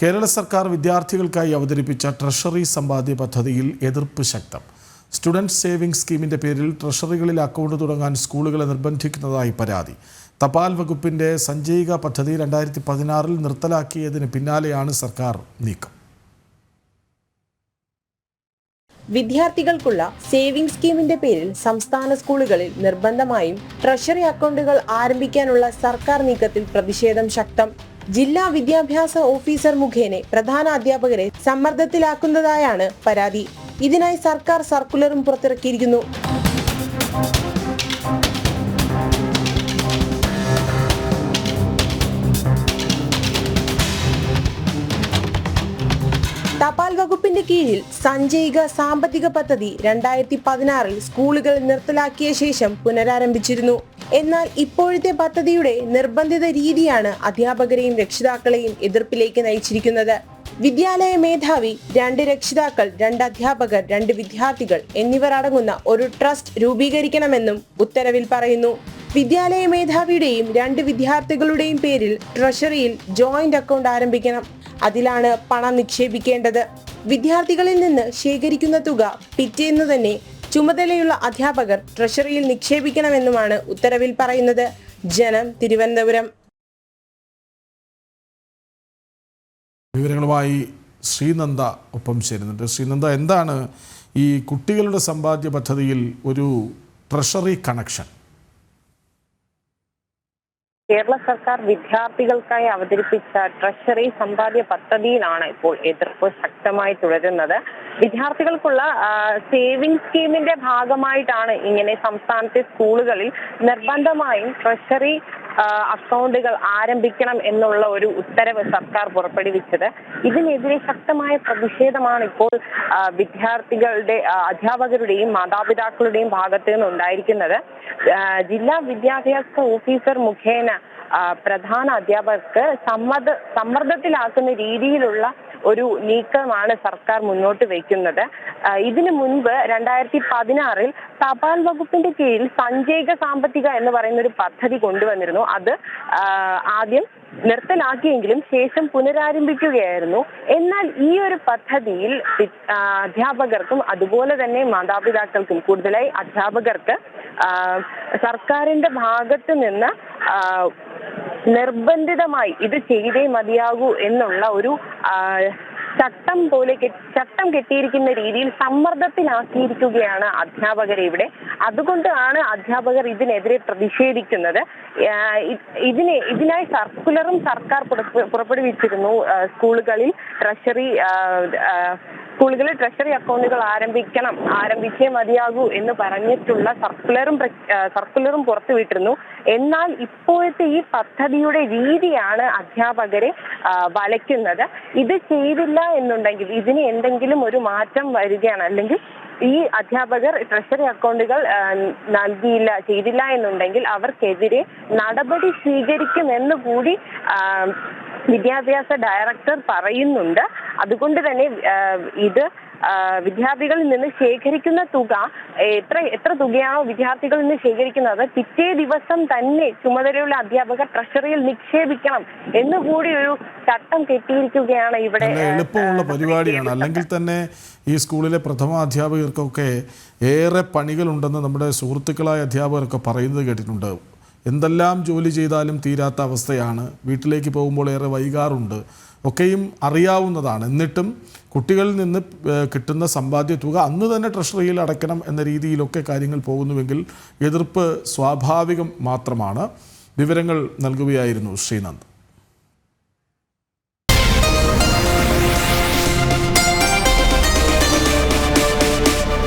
കേരള സർക്കാർ വിദ്യാർത്ഥികൾക്കായി അവതരിപ്പിച്ച ട്രഷറി സമ്പാദ്യ പദ്ധതിയിൽ എതിർപ്പ് ശക്തം. സ്റ്റുഡന്റ് സേവിംഗ് സ്കീമിന്റെ പേരിൽ ട്രഷറികളിൽ അക്കൗണ്ട് തുടങ്ങാൻ സ്കൂളുകളെ നിർബന്ധിക്കുന്നതായി പരാതി. തപാൽ വകുപ്പിന്റെ സഞ്ചയിക പദ്ധതി രണ്ടായിരത്തി പതിനാറിൽ നിർത്തലാക്കിയതിന് പിന്നാലെയാണ് സർക്കാർ നീക്കം. വിദ്യാർത്ഥികൾക്കുള്ള സേവിംഗ് സ്കീമിന്റെ പേരിൽ സംസ്ഥാന സ്കൂളുകളിൽ നിർബന്ധമായും ട്രഷറി അക്കൗണ്ടുകൾ ആരംഭിക്കാനുള്ള സർക്കാർ നീക്കത്തിൽ പ്രതിഷേധം ശക്തം. ജില്ലാ വിദ്യാഭ്യാസ ഓഫീസർ മുഖേന പ്രധാന അധ്യാപകരെ സമ്മർദ്ദത്തിലാക്കുന്നതായാണ് പരാതി. ഇതിനായി സർക്കാർ സർക്കുലറും പുറത്തിറക്കിയിരിക്കുന്നു. വകുപ്പിന്റെ കീഴിൽ സഞ്ചയിക സാമ്പത്തിക പദ്ധതി രണ്ടായിരത്തി പതിനാറിൽ സ്കൂളുകൾ നിർത്തലാക്കിയ ശേഷം പുനരാരംഭിച്ചിരുന്നു. എന്നാൽ ഇപ്പോഴത്തെ പദ്ധതിയുടെ നിർബന്ധിത രീതിയാണ് അധ്യാപകരെയും രക്ഷിതാക്കളെയും എതിർപ്പിലേക്ക് നയിച്ചിരിക്കുന്നത്. വിദ്യാലയ മേധാവി രണ്ട് രക്ഷിതാക്കൾ രണ്ട് അധ്യാപകർ രണ്ട് വിദ്യാർത്ഥികൾ എന്നിവർ അടങ്ങുന്ന ഒരു ട്രസ്റ്റ് രൂപീകരിക്കണമെന്നും ഉത്തരവിൽ പറയുന്നു. വിദ്യാലയ മേധാവിയുടെയും രണ്ട് വിദ്യാർത്ഥികളുടെയും പേരിൽ ട്രഷറിയിൽ ജോയിന്റ് അക്കൗണ്ട് ആരംഭിക്കണം. അതിലാണ് പണം നിക്ഷേപിക്കേണ്ടത്. വിദ്യാർത്ഥികളിൽ നിന്ന് ശേഖരിക്കുന്ന തുക പിറ്റേന്ന് തന്നെ ചുമതലയുള്ള അധ്യാപകർ ട്രഷറിയിൽ നിക്ഷേപിക്കണമെന്നുമാണ് ഉത്തരവിൽ പറയുന്നത്. ജനം തിരുവനന്തപുരം. വിവരങ്ങളുമായി ശ്രീനന്ദ ഒപ്പം ചേരുന്നുണ്ട്. ശ്രീനന്ദ എന്താണ് ഈ കുട്ടികളുടെ സമ്പാദ്യ പദ്ധതിയിൽ ഒരു ട്രഷറി കണക്ഷൻ? കേരള സർക്കാർ വിദ്യാർത്ഥികൾക്കായി അവതരിപ്പിച്ച ട്രഷറി സമ്പാദ്യ പദ്ധതിയിലാണ് ഇപ്പോൾ എതിർപ്പ് ശക്തമായി തുടരുന്നത്. വിദ്യാർത്ഥികൾക്കുള്ള സേവിംഗ് സ്കീമിന്റെ ഭാഗമായിട്ടാണ് ഇങ്ങനെ സംസ്ഥാനത്തെ സ്കൂളുകളിൽ നിർബന്ധമായും ട്രഷറി അക്കൗണ്ടുകൾ ആരംഭിക്കണം എന്നുള്ള ഒരു ഉത്തരവ് സർക്കാർ പുറപ്പെടുവിച്ചത്. ഇതിനെതിരെ ശക്തമായ പ്രതിഷേധമാണ് ഇപ്പോൾ വിദ്യാർത്ഥികളുടെ അധ്യാപകരുടെയും മാതാപിതാക്കളുടെയും ഭാഗത്തു നിന്ന് ഉണ്ടായിരിക്കുന്നത് ജില്ലാ വിദ്യാഭ്യാസ ഓഫീസർ മുഖേന പ്രധാന അധ്യാപകർക്ക് സമ്മർദ്ദ സമ്മർദ്ദത്തിലാക്കുന്ന രീതിയിലുള്ള ഒരു നീക്കമാണ് സർക്കാർ മുന്നോട്ട് വയ്ക്കുന്നത് ഇതിനു മുൻപ് രണ്ടായിരത്തി പതിനാറിൽ തപാൽ വകുപ്പിന്റെ കീഴിൽ സഞ്ചയിക സാമ്പത്തിക എന്ന് പറയുന്ന ഒരു പദ്ധതി കൊണ്ടുവന്നിരുന്നു. അത് ആദ്യം നിർത്തലാക്കിയെങ്കിലും ശേഷം പുനരാരംഭിക്കുകയായിരുന്നു. എന്നാൽ ഈ ഒരു പദ്ധതിയിൽ അധ്യാപകർക്കും അതുപോലെ തന്നെ മാതാപിതാക്കൾക്കും കൂടുതലായി അധ്യാപകർക്ക് സർക്കാരിന്റെ ഭാഗത്ത് നിന്ന് നിർബന്ധിതമായി ഇത് ചെയ്തേ മതിയാകൂ എന്നുള്ള ഒരു ചട്ടം പോലെ ചട്ടം കെട്ടിയിരിക്കുന്ന രീതിയിൽ സമ്മർദ്ദത്തിലാക്കിയിരിക്കുകയാണ് അധ്യാപകരെ ഇവിടെ. അതുകൊണ്ടാണ് അധ്യാപകർ ഇതിനെതിരെ പ്രതിഷേധിക്കുന്നത്. ഇതിനെ ഇതിനായി സർക്കുലറും സർക്കാർ പുറപ്പെടുവിച്ചിരുന്നു സ്കൂളുകളിൽ ട്രഷറി സ്കൂളുകളിൽ ട്രഷറി അക്കൗണ്ടുകൾ ആരംഭിക്കണം ആരംഭിച്ചേ മതിയാകൂ എന്ന് പറഞ്ഞിട്ടുള്ള സർക്കുലറും സർക്കുലറും പുറത്തുവിട്ടിരുന്നു എന്നാൽ ഇപ്പോഴത്തെ ഈ പദ്ധതിയുടെ രീതിയാണ് അധ്യാപകരെ വലയ്ക്കുന്നത്. ഇത് ചെയ്തില്ല എന്നുണ്ടെങ്കിൽ ഇതിന് എന്തെങ്കിലും ഒരു മാറ്റം വരികയാണ്. അല്ലെങ്കിൽ ഈ അധ്യാപകർ ട്രഷറി അക്കൗണ്ടുകൾ നൽകിയില്ല ചെയ്തില്ല എന്നുണ്ടെങ്കിൽ അവർക്കെതിരെ നടപടി സ്വീകരിക്കുമെന്ന് കൂടി വിദ്യാഭ്യാസ ഡയറക്ടർ പറയുന്നുണ്ട്. അതുകൊണ്ട് തന്നെ ഇത് വിദ്യാർത്ഥികളിൽ നിന്ന് ശേഖരിക്കുന്ന തുക എത്ര എത്ര തുകയാണോ വിദ്യാർത്ഥികളിൽ നിന്ന് ശേഖരിക്കുന്നത് പിറ്റേ ദിവസം തന്നെ ചുമതലയുള്ള അധ്യാപകർ ട്രഷറിയിൽ നിക്ഷേപിക്കണം എന്ന് കൂടി ഒരു ചട്ടം കെട്ടിയിരിക്കുകയാണ് ഇവിടെ എളുപ്പമുള്ള പരിപാടിയാണ്. അല്ലെങ്കിൽ തന്നെ ഈ സ്കൂളിലെ പ്രഥമ അധ്യാപകർക്കൊക്കെ ഏറെ പണികളുണ്ടെന്ന് നമ്മുടെ സുഹൃത്തുക്കളായ അധ്യാപകരൊക്കെ പറയുന്നത് കേട്ടിട്ടുണ്ട്. എന്തെല്ലാം ജോലി ചെയ്താലും തീരാത്ത അവസ്ഥയാണ്. വീട്ടിലേക്ക് പോകുമ്പോൾ ഏറെ വൈകാറുണ്ട്. ഒക്കെയും അറിയാവുന്നതാണ്. എന്നിട്ടും കുട്ടികളിൽ നിന്ന് കിട്ടുന്ന സമ്പാദ്യ തുക അന്ന് തന്നെ ട്രഷറിയിൽ അടയ്ക്കണം എന്ന രീതിയിലൊക്കെ കാര്യങ്ങൾ പോകുന്നുവെങ്കിൽ എതിർപ്പ് സ്വാഭാവികം മാത്രമാണ്. വിവരങ്ങൾ നൽകുകയായിരുന്നു ശ്രീനന്ദ്